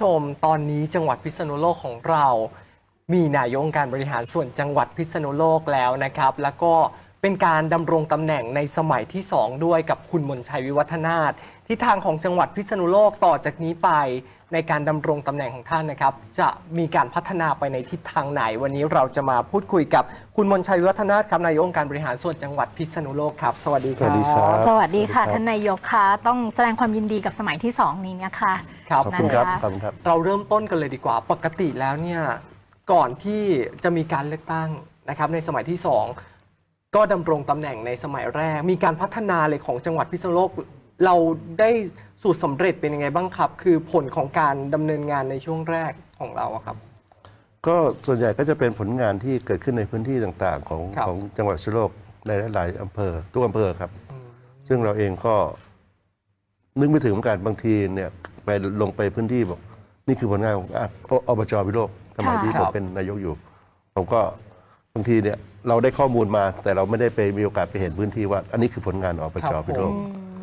ชมตอนนี้จังหวัดพิษณุโลกของเรา มีนายกองค์การบริหารส่วนจังหวัดพิษณุโลกแล้วนะครับ แล้วก็ เป็นการดำรงตำแหน่งในสมัยที่ 2 ด้วยกับคุณมนชัยวิวัฒนาถทิศทางของจังหวัดพิษณุโลกต่อจากนี้ไป ในการดำรงตำแหน่งของท่านนะครับ จะมีการพัฒนาไปในทิศทางไหน วันนี้เราจะมาพูดคุยกับคุณมนชัยวิวัฒนาถครับนายกองค์การบริหารส่วนจังหวัดพิษณุโลกครับ สวัสดีครับ สวัสดีครับ สวัสดีค่ะสวัสดีครับท่านนายกคะต้องแสดงความยินดีกับสมัยที่ 2 นี้นะคะครับขอบคุณครับนะคะขอบคุณครับ เราเริ่มต้นกันเลยดีกว่า ปกติแล้วเนี่ยก่อนที่จะมีการเลือกตั้งนะครับในสมัยที่ 2 ก็ดำรงตำแหน่งในสมัยแรก มีการพัฒนาเลยของจังหวัดพิษณุโลก เราได้สูตรสำเร็จเป็นยังไงบ้างครับ คือผลของการดำเนินงานในช่วงแรกของเราอะครับ ก็ส่วนใหญ่ก็จะเป็นผลงานที่เกิดขึ้นในพื้นที่ต่างๆ ของครับ ของจังหวัดสุโลกในหลายๆอำเภอทุกอำเภอครับ ซึ่งเราเองก็ นึกไม่ถึงเหมือนกันบางทีเนี่ยไปลงไปพื้นที่บอก นี่คือผลงานของอะออบจวิโลกสมัยค่ะที่ครัผบมเป็นนายกอยู่ ผมก็บางทีเนี่ย เราได้ข้อมูลมา แต่เราไม่ได้ไปมีโอกาสไปเห็นพื้นที่ว่า อันนี้คือผลงานอบจวิโลก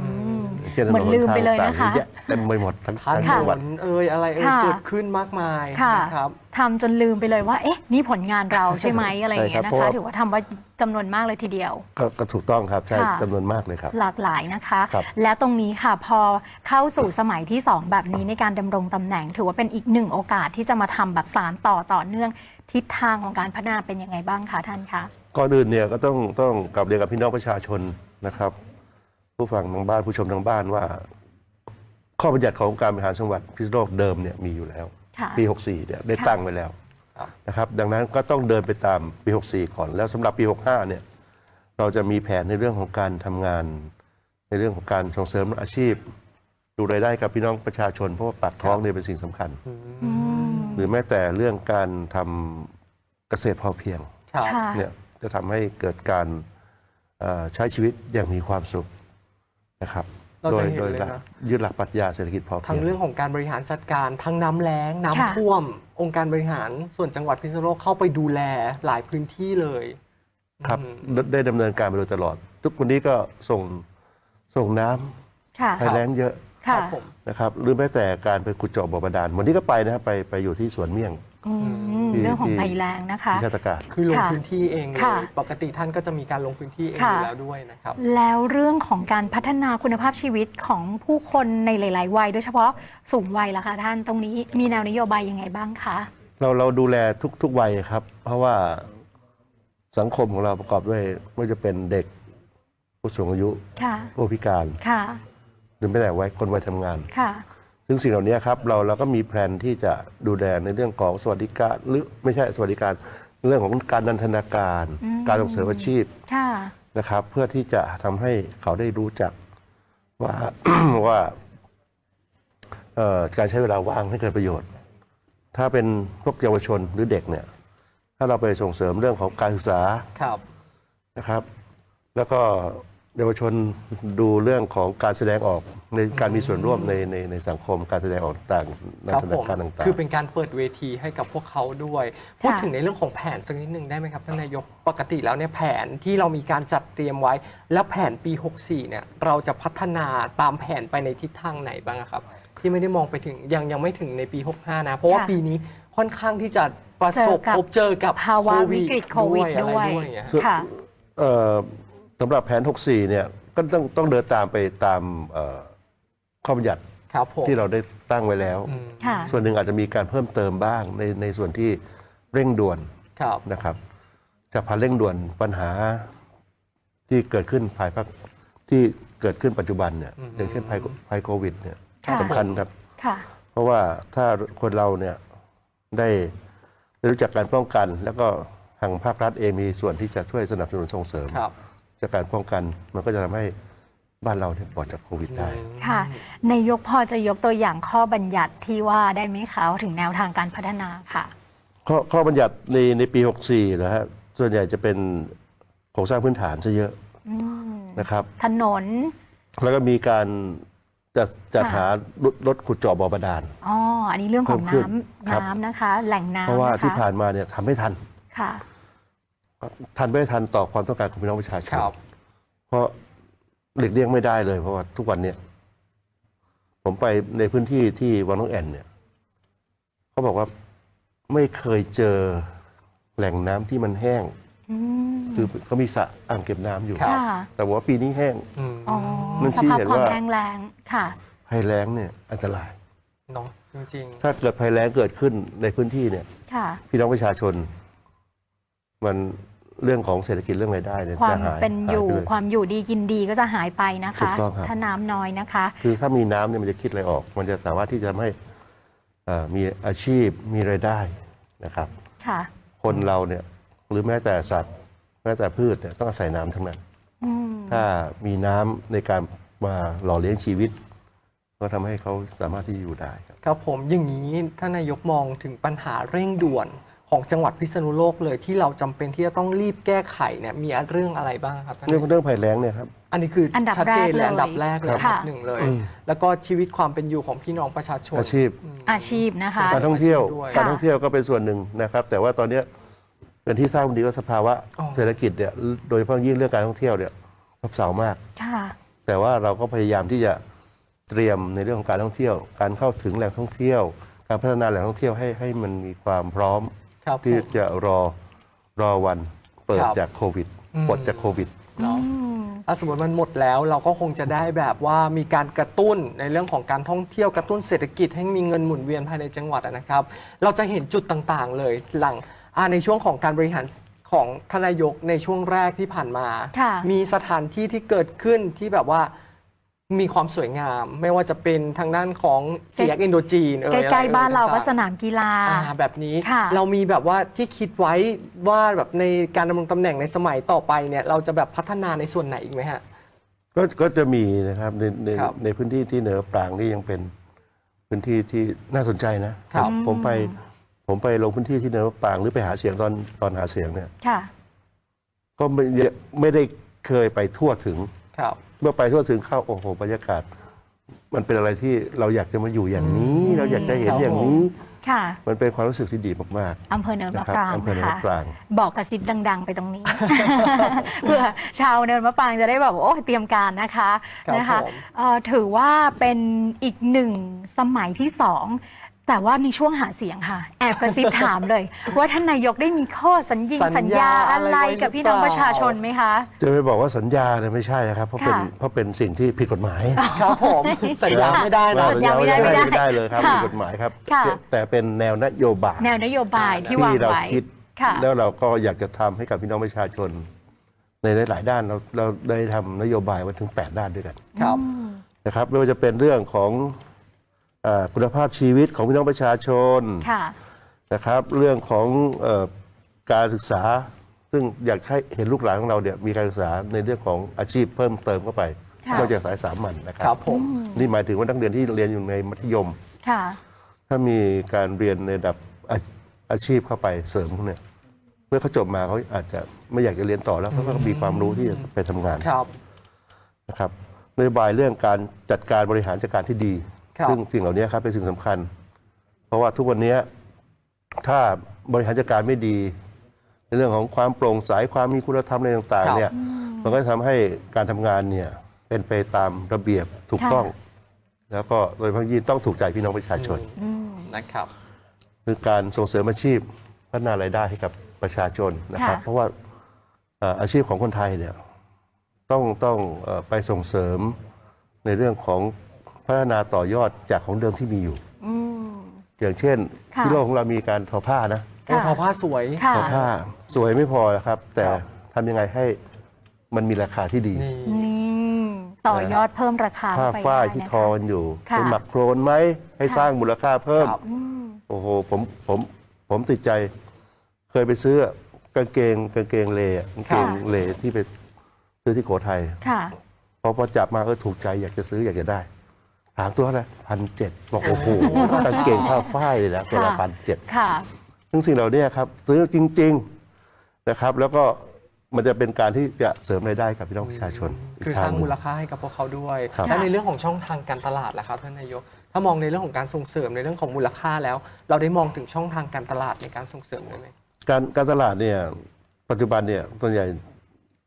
อืมช่ถเหมือนลืมไปเลยนะคะต่างๆ เยอแยเต็มไปหมดทั้งทานทั้งถจังหวัดนนเอ่ยอะไรเอ่ยค่ะ เกิดขึ้นมากมายค่ะนะครับ ทำจนลืมไปเลยว่า เอ๊ะ นี่ผลงานเราใช่ไหมอะไรอย่างเงี้ยใช่นะครับเพราะคะว่าถือว่าทำไว่าจำนวนมากเลยทีเดียว ก็ก็ถูกต้องครับ ใช่ค่ะ จำนวนมากเลยครับ หลากหลายนะคะ ครับ และตรงนี้ค่ะพอเข้าสู่สมัยที่ 2 แบบนี้ในการดำรงตำแหน่ง ถือว่าเป็นอีกหนึ่งโอกาสที่จะมาทำแบบสารต่อต่อเนื่อง ทิศทางของการพัฒนาเป็นยังไงบ้างคะท่านคะ ก่อนอื่นเนี่ยก็ต้องต้องกลับเรียนกับพี่น้องประชาชนนะครับ ผู้ฟังทางบ้านผู้ชมทางบ้านว่า ข้อบัญญัติของการบริหารจังหวัดพิษณุโลกเดิมเนี่ยมีอยู่แล้ว ค่ะ ปี 64เนี่ยได้ค่ะตั้งไว้แล้วครับ นะครับดังนั้นก็ต้องเดินไปตามปี 64 ก่อน แล้วสำหรับปี 65เนี่ยเราจะมีแผนในเรื่องของการทำงาน ในเรื่องของการส่งเสริมอาชีพ ดูรายได้กับพี่น้องประชาชน เพราะว่าปากท้องเนี่ยเป็นสิ่งสำคัญอืมหรือแม้แต่เรื่องการทำเกษตรพอเพียง ครับค่ะ เนี่ยจะทำให้เกิดการเอ่อใช้ชีวิตอย่างมีความสุขนะครับ เราโดจะยเห็นโดยเลยหลักนะ ยึดหลักปรัชญาเศรษฐกิจพอทั้เพีงยง เรื่องของการบริหารจัดการ ทั้งน้ำแล้ง น้ำค่ะ ท่วม องค์การบริหารส่วนจังหวัดพิษณุโลกเข้าไปดูแลหลายพื้นที่เลยครับอืม ได้ได้ดำเนินการมาโดยตลอด ทุกวันนี้ก็ส่งส่งน้ค่ะำภัยแล้งเยอะ ครัค่ะบผมนะครับหรือแม้แต่การไปขุดเจาะบ่อบาดาลวันนี้ก็ไปนะครับไปไปอยู่ที่สวนเมี่ยง อืมที่ เรื่องของที่ภัยแรงนะคะ ที่ชาตการ คือลงค่ะพื้นที่เองเลค่ะ ยปกติท่านก็จะมีการลงพื้นที่เองค่ะอยู่แล้วด้วยนะครับ แล้วเรื่องของการพัฒนาคุณภาพชีวิตของผู้คนในหลาย ๆ วัย โดยเฉพาะสูงวัยล่ะคะท่านตรงนี้มีแนวนโยบายยังไงบ้างคะ เราเราดูแลทุกทุกวัยครับ เพราะว่าสังคมของเราประกอบด้วยไม่ว่าจะเป็นเด็กผู้สูงอายุค่ะ ผู้พิการ ค่ะห รือแม้แต่วัยคนวัยทำงาน ค่ะ ซึ่งสิ่งเหล่านี้ครับเราเราก็มีแผนที่จะดูแลในเรื่องของสวัสดิการหรือไม่ใช่สวัสดิการเรื่องของการนันทนาการ อืม การส่งเสริมอาชีพค่ะ นะครับ เพื่อที่จะทำให้เขาได้รู้จักว่า ว่าเอ่อการใช้เวลาว่างให้เกิดประโยชน์ ถ้าเป็นพวกเยาวชนหรือเด็กเนี่ย ถ้าเราไปส่งเสริมเรื่องของการศึกษา ครับ นะครับ แล้วก็ เยาวชนดูเรื่องของการแสดงออกในการมีส่วนร่วมในในในสังคมการแสดงออกต่างๆนันครับทผนามการต่างๆ คือเป็นการเปิดเวทีให้กับพวกเขาด้วย พูดค่ะถึงในเรื่องของแผนสักนิดหนึ่งได้ไหมครับท่านนายกปกติแล้วเนี่ยแผนที่เรามีการจัดเตรียมไว้ แล้วแผนปี 64 เนี่ยเราจะพัฒนาตามแผนไปในทิศทางไหนบ้างอะครับ ที่ไม่ได้มองไปถึงยังยังไม่ถึงในปี 65 นะ เพราะว่าค่ะปีนี้ค่อนข้างที่จะประสบเจอกับพบเจอกับภาวะวิกฤตโควิดอะไรด้วยอย่างเงี้ย ส่วนค่ะเอ่อสำหรับแผน 64 เนี่ยก็ต้องต้องเดินตามไปตามเอ่อข้อบัญญัติครับผมที่เราได้ตั้งไว้แล้ว อืมค่ะ ส่วนหนึ่งอาจจะมีการเพิ่มเติมบ้างในในส่วนที่เร่งด่วนครับ นะครับจะพาเร่งด่วนปัญหาที่เกิดขึ้นภายภาคที่เกิดขึ้นปัจจุบันเนี่ยอย่างเช่นภัยภัยโควิดเนี่ยค่ะ สำคัญครับ ค่ะ เพราะว่าถ้าคนเราเนี่ยได้ได้รู้จักการป้องกัน แล้วก็ทางภาครัฐเองมีส่วนที่จะช่วยสนับสนุนส่งเสริม ครับ จากการป้องกันมันก็จะทำให้บ้านเราเนี่ยปลอดจากโควิดได้ ค่ะ นายกพอจะยกตัวอย่างข้อบัญญัติที่ว่าได้ไหมคะถึงแนวทางการพัฒนาค่ะ ข้อข้อบัญญัติในในปี 64นะฮะส่วนใหญ่จะเป็นโครงสร้างพื้นฐานซะเยอะอืมนะครับ ถนน แล้วก็มีการจัดจัดค่ะ หารถรถขุดเจาะบ่อบาดาล อ๋ออันนี้เรื่องของเพิ่มขึ้นน้ำครับ น้ำนะคะ แหล่งน้ำเพราะว่านะคะที่ผ่านมาเนี่ยทำไม่ทัน ค่ะ ทันไม่ทันต่อความต้องการของพี่น้องประชาชคนรับเพราะหลีกเลี่ยงไม่ได้เลยเพราะว่าทุกวันเนี่ยผมไปในพื้นที่ที่วังน้องแอ่นเนี่ยเขาบอกว่าไม่เคยเจอแหล่งน้ำที่มันแห้ง อืมคือเขามีสระอ่างเก็บน้ำอยู่ครับค่ะแต่ว่าปีนี้แห้ง อืมอ๋อมันสชี้ภาพเห็นความว่าแห้งแรงค่ะ ภัยแล้งเนี่ยอันตราย เนาะจริง ถ้าเกิดภัยแล้งเกิดขึ้นในพื้นที่เนี่ย ค่ะ พี่น้องประชาชน มัน เรื่องของเศรษฐกิจเรื่องรายได้เนี่ยควาจะมหายเป็นอยู่หาไปเลยความอยู่ดีกินดีก็จะหายไปนะถูคะ กต้องครับ ถ้าน้ำน้อยนะคะ คือถ้ามีน้ำเนี่ยมันจะคิดอะไรออก มันจะสามารถที่จะทำให้เอ่อมีอาชีพมีรายได้นะครับ ค่ะ คนเราเนี่ยหรือแม้แต่สัตว์ แม้แต่พืชเนี่ยต้องอาศัยน้ำทั้งนั้น อืม ถ้ามีน้ำในการมาหล่อเลี้ยงชีวิต ก็ทำให้เขาสามารถที่จะอยู่ได้ครับๆครับผมอย่างนี้ท่านนายกมองถึงปัญหาเร่งด่วน ของจังหวัดพิษณุโลกเลยที่เราจำเป็นที่จะต้องรีบแก้ไขเนี่ยมีเรื่องอะไรบ้างครับท่านเรื่องนายกเรื่องภัยแล้งเนี่ยครับ อันนี้คืออนดับชัดเจนแรกเลยและอันดับแรกเลยค่ะหนึ่งเลยแล้วก็ชีวิตความเป็นอยู่ของพี่น้องประชาชน อาชีพ อาชีพนะคะ การท่องเที่ยวด้วยการท่องเที่ยวก็เป็นส่วนหนึ่งนะครับ แต่ว่าตอนเนี้ยเป็นที่ทราบดีว่าสภาวะอ๋อ เศรษฐกิจเนี่ยโดยเฉพาะยิ่งเรื่องการท่องเที่ยวเนี่ยซบเซามาก ค่ะ แต่ว่าเราก็พยายามที่จะเตรียมในเรื่องของการท่องเที่ยว การเข้าถึงแหล่งท่องเที่ยว การพัฒนาแหล่งท่องเที่ยวให้ให้มันมีความพร้อม ครับผที่มจะรอรอวันเปิดครับจากโควิดอืม ปลดจากโควิด เนาะอืมถ้าสมมติมันหมดแล้วเราก็คงจะได้แบบว่ามีการกระตุ้นในเรื่องของการท่องเที่ยวกระตุ้นเศรษฐกิจให้มีเงินหมุนเวียนภายในจังหวัดอะนะครับ เราจะเห็นจุดต่างๆเลยหลังอ่าในช่วงของการบริหารของทานนายกในช่วงแรกที่ผ่านมา ค่ะ มีสถานที่ที่เกิดขึ้นที่แบบว่า มีความสวยงาม ไม่ว่าจะเป็นทางด้านของเสียกอินโดจีนเอ่ยใกล้ๆบ้านเราก็ต่งๆสนามกีฬาอ่าแบบนี้ค่ะเรามีแบบว่าที่คิดไว้ว่าแบบในการดำรงตำแหน่งในสมัยต่อไปเนี่ยเราจะแบบพัฒนาในส่วนไหนอีกไหมฮะก็ก็จะมีนะครับในในครับในพื้นที่ที่เหนือปรางนี่ยังเป็นพื้นที่ที่น่าสนใจนะครับผมไปผมไปลงพื้นที่ที่เหนือปรางหรือไปหาเสียงตอนตอนหาเสียงเนี่ยค่ะก็ไม่ไม่ได้เคยไปทั่วถึง ครับเมื่อไปทั่วถึงเข้าโอ้โหบรรยากาศ มันเป็นอะไรที่เราอยากจะมาอยู่อย่างนี้ เราอยากจะเห็นครับอย่างนี้ ค่ะ มันเป็นความรู้สึกที่ดีมากอำเภอเนินๆมะนะครับปรางอำเภอนะเนินคะมะปราง บอกกระซิบดัง ๆ ไปตรงนี้ เพื่อชาวเนินมะปรางจะได้แบบโอ้เตรียมการนะคะครับนะคะผมเอ่อถือว่าเป็นอีกหนึ่งสมัยที่สอง แต่ว่าในช่วงหาเสียงค่ะ แอบกระซิบถามเลย ว่าท่านนายกได้มีข้อสัญญิงสัสัญญญาญาอะอะไรไรไว้กับพี่น้องหรือเปล่าประชาชนไหมคะ จะไปบอกว่าสัญญาเนี่ยไม่ใช่นะครับ เพราะเป็นค่ะ เพราะเป็นสิ่งที่ผิดกฎหมายครับผมสัญญาไม่ได้นะสัญญาไม่ได้สัญญาไม่ได้ไม่ได้เลยครับค่ะผิดกฎหมายครับ ค่ะ แต่เป็นแนวนโยบายแนวนโยบายที่วางเราไว้คิด ค่ะ แล้วเราก็อยากจะทำให้กับพี่น้องประชาชน ในหลาย ๆ ด้านเราเราได้ทำนโยบายไว้ถึง 8 ด้านด้วยกันครับ นะครับไม่ว่าจะเป็นเรื่องของเออคุณภาพชีวิตของพี่น้องประชาชนค่ะ นะครับ เรื่องของเออการศึกษา ซึ่งอยากให้เห็นลูกหลานของเราเนี่ยมีการศึกษาในเรื่องของอาชีพเพิ่มเติมเข้าไปค่ะ นอกจากสายสามัญนะครัครับผม นี่หมายถึงว่านักเรียนที่เรียนอยู่ในมัธยม ค่ะ ถ้ามีการเรียนในระดับอาอาชีพเข้าไปเสริมพวกเนี่ยเมื่อเขาจบมาเขาอาจจะไม่อยากจะเรียนต่อแล้วเขาก็มีความรู้ที่จะไปทำงาน ครับ นะครับนโยบายเรื่องการจัดการบริหารจัดการที่ดี ครับ ซึ่งสิ่งเหล่านี้ครับเป็นสิ่งสำคัญ เพราะว่าทุกวันนี้ถ้าบริหารจัดการไม่ดี ในเรื่องของความโปร่งใสความมีคุณธรรมอะไรต่าง ครับ ๆ เนี่ย มันก็จะทำให้การทำงานเนี่ยเป็นไปตามระเบียบถูกค่ะต้อง แล้วก็โดยเฉพาะยิ่งต้องถูกใจพี่น้องประชาชนอืมนะครับ คือการส่งเสริมอาชีพพัฒนารายได้ให้กับประชาชนนะครับ ค่ะ เพราะว่าเอ่ออาชีพของคนไทยเนี่ยต้องต้องเอ่อไปส่งเสริมในเรื่องของ พัฒนาต่อยอดจากของเดิมที่มีอยู่ อืม อย่างเช่นค่ะ ที่โลกของเรามีการทอผ้านะโอ้ทอผ้าสวย ค่ะ ทอผ้าสวยไม่พอนะครับ แต่ครับ ทำยังไงให้มันมีราคาที่ดี นี่ นี่ ต่อยอดเพิ่มราคาผ้าไปฝ้ายได้ที่นะคะ ทอกันอยู่ค่ะ เป็นหมักโครนไหมให้ค่ะสร้างมูลค่าเพิ่ม ครับ อืม โอ้โหผมผมผมติดใจ เคยไปซื้อกางเกงกางเกงเลอะกางเกงค่ะ เลที่ไปซื้อที่โขทัยค่ะ พอพอจับมาเออถูกใจอยากจะซื้ออยากจะได้ ถามตัวเท่าไหร่พันเจ็ดบอกโอ้โหกางเกงผ้าฝ้ายเลยนะตัวละค่ะพันเจ็ดค่ะ ซึ่งสิ่งเหล่านี้ครับซื้อจริง ๆนะครับ แล้วก็มันจะเป็นการที่จะเสริมรายได้กับพี่น้องประชาชนกคือทสร้างหนึ่มูลค่าให้กับพวกเขาด้วย ครับ และในเรื่องของช่องทางการตลาดล่ะครับท่านนายก ถ้ามองในเรื่องของการส่งเสริมในเรื่องของมูลค่าแล้ว เราได้มองถึงช่องทางการตลาดในการส่งเสริมด้วยไหม การการตลาดเนี่ยปัจจุบันเนี่ยส่วนใหญ่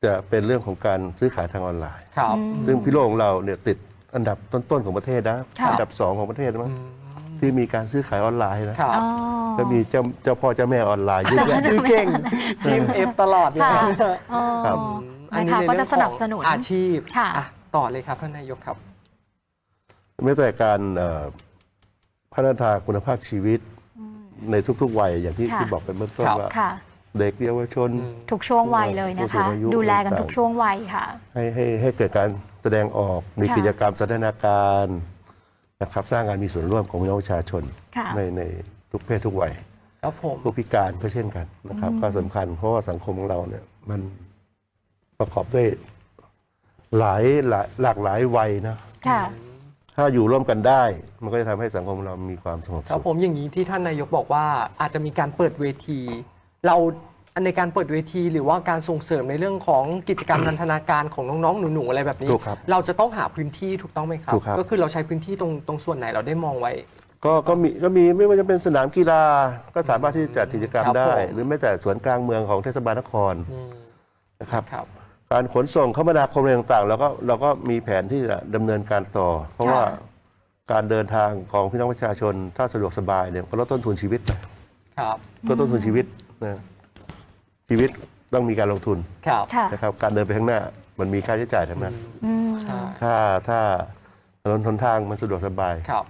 จะเป็นเรื่องของการซื้อขายทางออนไลน์ ครับ ซึ่งพี่โลกของเราเนี่ยติด อันดับต้น ๆ ของประเทศนะ ค่ะ อันดับสองของประเทศมั้งอืมที่มีการซื้อขายออนไลน์นะครับอ๋อก็มีเจ้าเจ้าพ่อเจ้าแม่ออนไลน์เยอะแยะ ซื้อเก่งทีมเอฟตลอดเลยค่ะนะอ๋อครับ นะคะใก็จะเรื่องสนับสนุนของอาชีพค่ะ อ่ต่อเลยครับท่านนายกครับไม่แต่การเอ่อพัฒนาคุณภาพชีวิตในทุก ๆ วัยอย่างที่ค่ะ ที่บอกไปเมื่อต้นครับ ว่า ค่ะ เด็กเยาวชน ทุกช่วงวัยเลยนะผู้สูคะ งอายุดูแลกันต่างๆ ทุกช่วงวัยค่ะ ให้ให้ให้เกิดการแส ดงออกมีค่ะกิจกรรมแสดงการนะครับสร้างการมีส่วนร่วมของพี่น้องประชาชนค่ะในในทุกเพศทุกวัยครับผมผู้พิการก็เช่นกันนะครับ ก็สำคัญเพราะว่าสังคมของเราเนี่ยมันประกอบด้วยหลายหลายหลากหลายวัยนะค่ะถ้าอยู่ร่วมกันได้ มันก็จะทำให้สังคมเรามีความสงบครับสุขผมอย่างนี้ที่ท่านนายกบอกว่าอาจจะมีการเปิดเวที เรา ในการเปิดเวทีหรือว่าการส่งเสริมในเรื่องของกิจกรรมนันทนาการของน้องๆหนูๆอะไรแบบนี้ ถูกครับเราจะต้องหาพื้นที่ถูกต้องไหมครับ ถูกครับ ก็คือเราใช้พื้นที่ตรงตรงส่วนไหนเราได้มองไว้ ก็ก็มีก็มีไม่ว่าจะเป็นสนามกีฬาก็สามารถที่จะจัดกิจกรรมครับได้ ผม หรือแม้แต่สวนกลางเมืองของเทศบาลนครอืมนะครับ ครับ การขนส่งคมนาคมอะไรต่างๆเราก็เราก็มีแผนที่จะดำเนินการต่อ เพราะว่าการเดินทางของพี่น้องประชาชนถ้าสะดวกสบายเนี่ยก็ลดต้นทุนชีวิตนะครับลดต้นทุนชีวิตนะ ชีวิตต้องมีการลงทุนครับค่ะ นะครับการเดินไปข้างหน้ามันมีค่าใช้จ่ายทั้งนั้น อืม ใช่ถ้าถ้าถนนหนทางมันสะดวกสบาย ครับ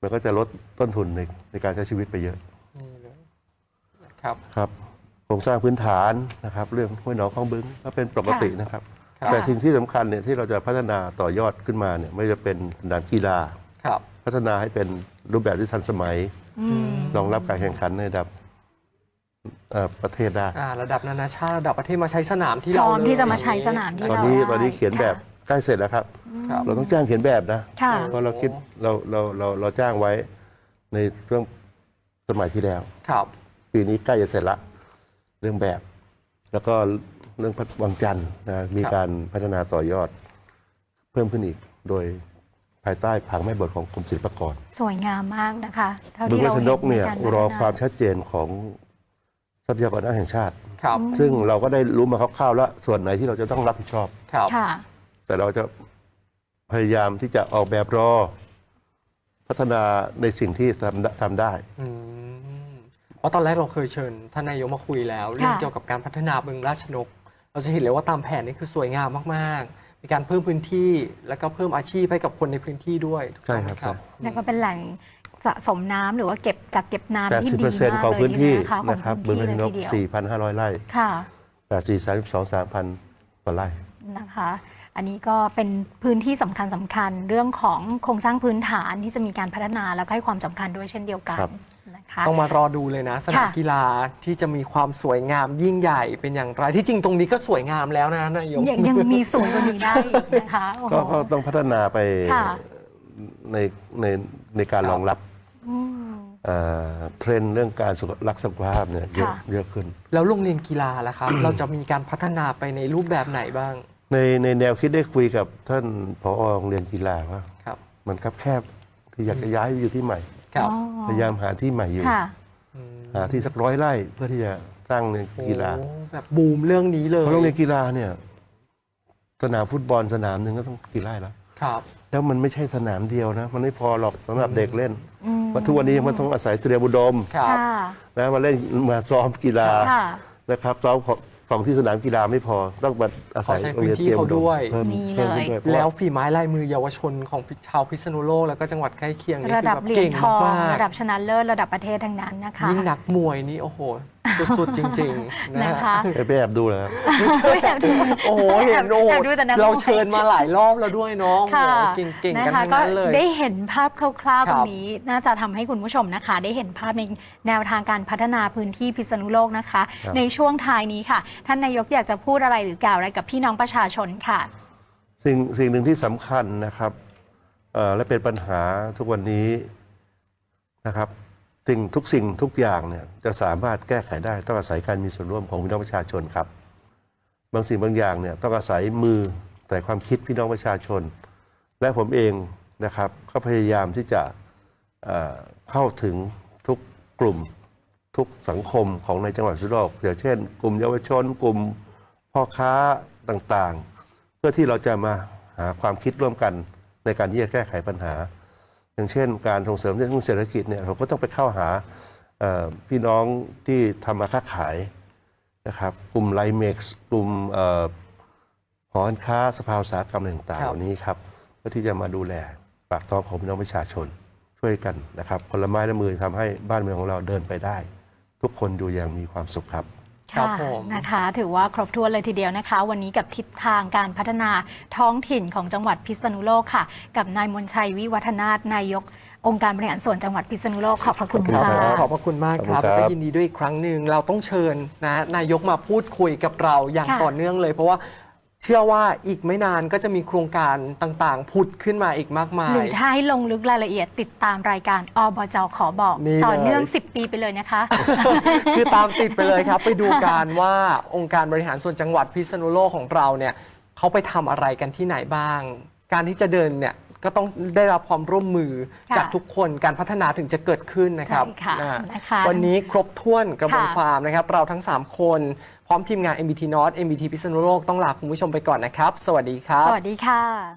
มันก็จะลดต้นทุนในในการใช้ชีวิตไปเยอะนี่เลยครับ ครับโครงสร้างพื้นฐานนะครับ เรื่องห้วยหนองคลองบึงก็เป็นปกตินะครับ ครับ แต่สิ่งที่สำคัญเนี่ยที่เราจะพัฒนาต่อยอดขึ้นมาเนี่ยไม่ว่าจะเป็นสนามกีฬา ครับ พัฒนาให้เป็นรูปแบบที่ทันสมัย อืม รองรับการแข่งขันในระดับ เอ่อประเทศได้ อ่าระดับนานาชาติระดับประเทศมาใช้สนามที่พเราร้อมเลยที่จะมาใช้สนามที่ตอนเรานี้ได้ตอนนี้เขียนแบบค่ะใกล้เสร็จแล้วครับ ครับ เราต้องจ้างเขียนแบบนะ ค่ะ เพราะเราคิดเราเราเราเราจ้างไว้ในเรื่องสมัยที่แล้ว ครับปีนี้ใกล้จะเสร็จละเรื่องแบบ แล้วก็เรื่องพัฒวังจันทร์นะมีการพัฒนาต่อยอด เพิ่มขึ้นอีกโดยภายใต้ผังแม่บทของกรมศิลปากรสวยงามมากนะคะ เท่าบึงที่เวเราชนกเนี่ยห็ใกรอพัฒนความชัดเจนของท รัพยากรน้ำแห่งชาติ ครับ ซึ่งเราก็ได้รู้มาคร่าวๆแล้วส่วนไหนที่เราจะต้องรับผิดชอบ ครับ ค่ะ แต่เราจะพยายามที่จะออกแบบรอ พัฒนาในสิ่งที่ทำได้ทำได้ อืมเพราะตอนแรกเราเคยเชิญท่านนายกมาคุยแล้ว เรื่องค่ะเกี่ยวกับการพัฒนาบึงราชนก เราจะเห็นเลยว่าตามแผนนี่คือสวยงามมากๆ มีการเพิ่มพื้นที่แล้วก็เพิ่มอาชีพให้กับคนในพื้นที่ด้วยถูกต้องไหมใช่คครัรับบแล้วก็เป็นแหล่ง สะสมน้ำหรือว่าเก็บกักเก็บน้ำที่ดีมาก80%ของพื้นที่เลยนะคะนะครับขบึองงพื้เวนชที่นเลยกทีเดียว4,500 ไร่ค่ะแต่4 32 3,000 กว่าไร่ นะคะ อันนี้ก็เป็นพื้นที่สำคัญสำคัญเรื่องของโครงสร้างพื้นฐานที่จะมีการพัฒนาแล้วก็ให้ความสำคัญด้วยเช่นเดียวกันครับ นะคะ ต้องมารอดูเลยนะ สนามค่ะ กีฬาที่จะมีความสวยงามยิ่งใหญ่เป็นอย่างไรที่จริงตรงนี้ก็สวยงามแล้วนะนายก ยังยังมีสูงกว่านี้ได้อีกนะคะโอ้โห ก็ก็ต้องพัฒนาไปค่ะ ในในในการครับรองรับอืม เอ่อเทรนด์เรื่องการสุขรักสุขภาพเนี่ยเยอะค่ะ เยอะขึ้น แล้วโรงเรียนกีฬาล่ะครับ เราจะมีการพัฒนาไปในรูปแบบไหนบ้างในในแนวคิดได้คุยกับท่านผอโรงเรียนกีฬาว่าครับมันคับแคบที่อยากจะย้ายไปอยู่ที่ใหม่ ครับอ๋อพยายามหาที่ใหม่อยู่ค่ะหาที่สักร้อยไร่เพื่อที่จะสร้างในกีฬา โอ้แบบบูมเรื่องนี้เลยเพราะโรงเรียนกีฬาเนี่ยสนามฟุตบอลสนามหนึ่งก็ต้องกี่ไร่แล้ว ครับ แล้วมันไม่ใช่สนามเดียวนะ มันไม่พอหรอกสำหรับเด็กเล่น อืม เพราะทุกวันนี้มันต้องอาศัยเตรียมอุดมครับ ค่ะ นะมาเล่นมาซ้อมกีฬาค่ะ นะครับซ้อมของของที่สนามกีฬาไม่พอต้องมาอาศัยขอใช้โรงเรียนพื้นที่เตรียมเขาอุดมด้วยเพิ่มนี่เพิ่มเลยขึ้นด้วยเพราะแล้วว่าฝีไม้ลายมือเยาวชนของชาวพิษณุโลกแล้วก็จังหวัดใกล้เคียงนี่ระคือดับแบบเหรียเก่ญงทอง มากระดับชนะเลิศ ระดับประเทศทั้งนั้นนะคะ ๆยิ่งนักมวยนี่โอ้โหสุดๆจริงๆนะนะฮะคะไปแอบดูแล้วไม่แอบดู โอ้โหเห็นโอ้โหแอบดูแต่นักมวยเราเชิญมาหลายรอบแล้วด้วยเน้องค่ะเก่งๆ กันนะคะทั้งก็นั้นเลยได้เห็นภาพคร่าวๆคตรัรบงนี้ น่าจะทำให้คุณผู้ชมนะคะ ได้เห็นภาพในแนวทางการพัฒนาพื้นที่พิษณุโลกนะคะ ครับ ในช่วงท้ายนี้ค่ะ ท่านนายกอยากจะพูดอะไรหรือกล่าวอะไรกับพี่น้องประชาชนค่ะ สิ่งสิ่งหนึ่งที่สำคัญนะครับเอ่อและเป็นปัญหาทุกวันนี้นะครับ สิ่งทุกสิ่งทุกอย่างเนี่ยจะสามารถแก้ไขได้ต้องอาศัยการมีส่วนร่วมของพี่น้องประชาชนครับ บางสิ่งบางอย่างเนี่ยต้องอาศัยมือแต่ความคิดพี่น้องประชาชน และผมเองนะครับก็พยายามที่จะเเข้าถึงทุกกลุ่มทุกสังคมของในจังหวัดสุโลกอย่างเช่น กลุ่มเยาวชน กลุ่มพ่อค้าต่างๆ เพื่อที่เราจะมาหาความคิดร่วมกันในการที่จะแก้ไขปัญหา อย่างเช่น การส่งเสริมเรื่องเศรษฐกิจเนี่ยเราก็ต้องไปเข้าหาเอ่อพี่น้องที่ทำมาค้าขายนะครับกลุ่มไลเม็กซ์กลุ่มเอ่อหอการค้าสภาอุตสาหกรรมต่างๆครับเหล่านี้ครับเพื่อที่จะมาดูแลปากท้องของพี่น้องประชาชนช่วยกันนะครับคนละไม้ละมือทำให้บ้านเมืองของเราเดินไปได้ ทุกคนอยู่อย่างมีความสุขครับ ครับค่ะผมนะคะ ถือว่าครบถ้วนเลยทีเดียวนะคะ วันนี้กับทิศทางการพัฒนาท้องถิ่นของจังหวัดพิษณุโลกค่ะ กับนายมนชัยวิวัฒนาถนายกองค์การบริหารส่วนจังหวัดพิษณุโลกขอบพระคุณขอบคุณค่ะครับขอบพระคุณมากครับขอบคุณครับแล้วก็ยินดีด้วยอีกครั้งหนึ่งเราต้องเชิญนะนายกมาพูดคุยกับเราอย่างค่ะต่อเนื่องเลยเพราะว่า เชื่อว่าอีกไม่นานก็จะมีโครงการต่างๆ ผุดขึ้นมาอีกมากมายหรือถ้าให้ลงลึกรายละเอียดติดตามรายการอบจขอบอก นี่ต่อเนื่อง เลย 10 ปีไปเลยนะคะ คือตามติดไปเลยครับ ไปดูการว่าองค์การบริหารส่วนจังหวัดพิษณุโลกของเราเนี่ยเขาไปทำอะไรกันที่ไหนบ้าง การที่จะเดินเนี่ยก็ต้องได้รับความร่วมมือค่ะจากทุกคนการพัฒนาถึงจะเกิดขึ้นนะครับใช่ค่ะอ่านะคะวันนี้ครบถ้วนกระบวนค่ะ ความนะครับ เราทั้ง 3 คนพ ร้อมทีมงาน MBT North MBT พิษณุโลกต้องลาคุณผู้ชมไปก่อนนะครับ สวัสดีครับ สวัสดีค่ะ